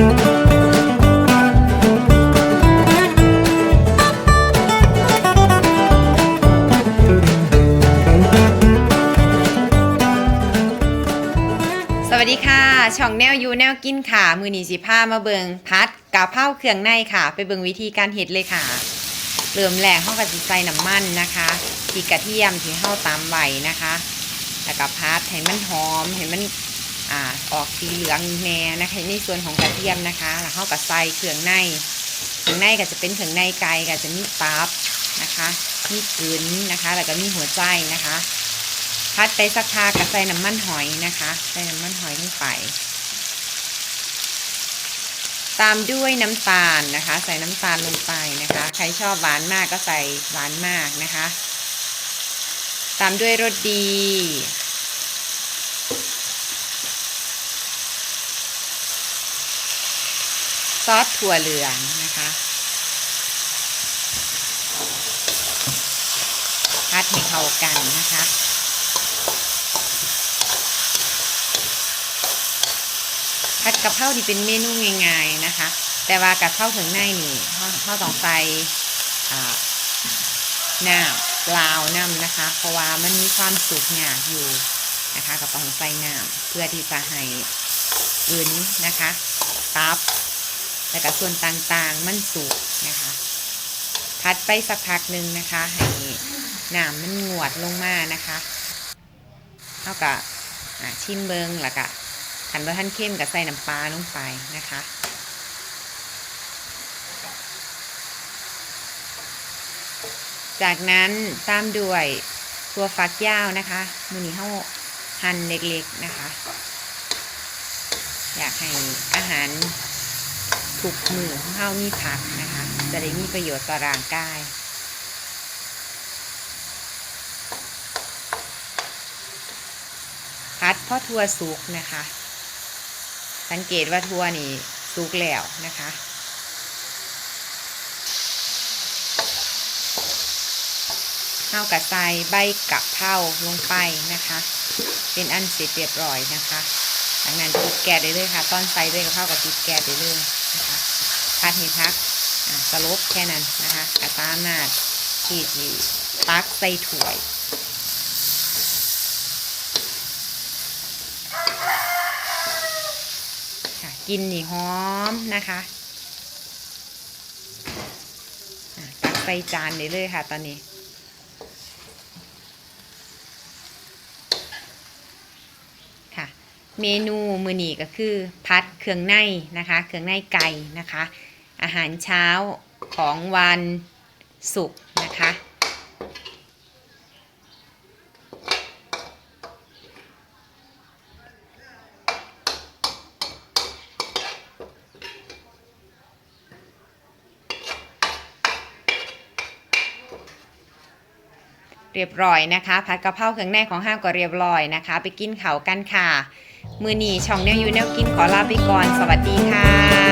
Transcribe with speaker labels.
Speaker 1: สวัสดีค่ะ ช่องแนวยูแนวกินค่ะ มือหนีสิผ้ามาเบิงพัดกะเพราเครื่องในค่ะ ไปเบิงวิธีการเฮ็ดเลยค่ะ เริ่มแรกห้องกะสิใส่น้ำมันนะคะที่กระเทียมที่เฮาตามไว้นะคะ แล้วก็พัดให้มันหอมให้มัน อ่าออกสีเหลืองแน่นะคะในส่วนของกระเทียมนะคะแล้วเฮาก็ใส่เครื่องในเครื่องในก็จะเป็นเครื่องในไก่ก็จะมีตับนะคะมีกลืนนะคะแล้วก็มีหัวใจนะคะพัดไปสักพักก็ใส่น้ำมันหอยนะคะใส่น้ำมันหอยลงไป ตามด้วยน้ำตาลนะคะ ใส่น้ำตาลลงไปนะคะ ใครชอบหวานมากก็ใส่หวานมากนะคะ ตามด้วยรสดี ซอสถั่วเหลืองนะคะพัดให้เข้ากันนะคะผัดกะเพราที่เป็นเมนูง่ายๆนะคะ แต่ว่ากะเพราถึงในนี่เขาเขาต้องใส่อ่าน้ำเปล่าน้ำนะคะ เพราะว่ามันมีความสุกหยาบอยู่นะคะก็ต้องใส่น้ำเพื่อที่จะให้อื่นนะคะตับ แล้วก็ส่วนต่างๆมันสุกนะคะพัดไปสักพักหนึ่งนะคะให้น้ำมันงวดลงมานะคะเท่ากับชิมเบิงแล้วก็ขันว่าท่านเข้มกับใส่น้ำปลาลงไปนะคะจากนั้นตามด้วยตัวฟักยาวนะคะมือนี้เขาหั่นเล็กๆนะคะ อยากให้อาหาร ถูกมือของเขามีผักนะคะ จะได้มีประโยชน์ต่อร่างกายพัดพ่อทัวสุกนะคะ สังเกตว่าทั่วนี่สุกแล้วนะคะเข้ากับใส่ใบกะเพราลงไปนะคะ เป็นอันเสร็จเรียบร้อยนะคะดังนั้นติดแก๊สได้เลยค่ะ ตอนใส่ด้วยกะเพรากับติดแก๊สได้เลย พัดให้พักสลบแค่นั้นนะคะกระตามนาดที่ที่ตักใส่ถ้วยค่ะกินนี่หอมนะคะตักใส่จานได้เลยค่ะตอนนี้ค่ะเมนูมือนีก็คือพัดเครื่องในนะคะ เครื่องในไก่นะคะ อาหารเช้าของวันศุกร์นะคะ เรียบร้อยนะคะ ผัดกะเพราเครื่องในของห้างก็เรียบร้อยนะคะ ไปกินเขาวกันค่ะ มือหนีช่องแนวยูแนวกินขอลาไปก่อน สวัสดีค่ะ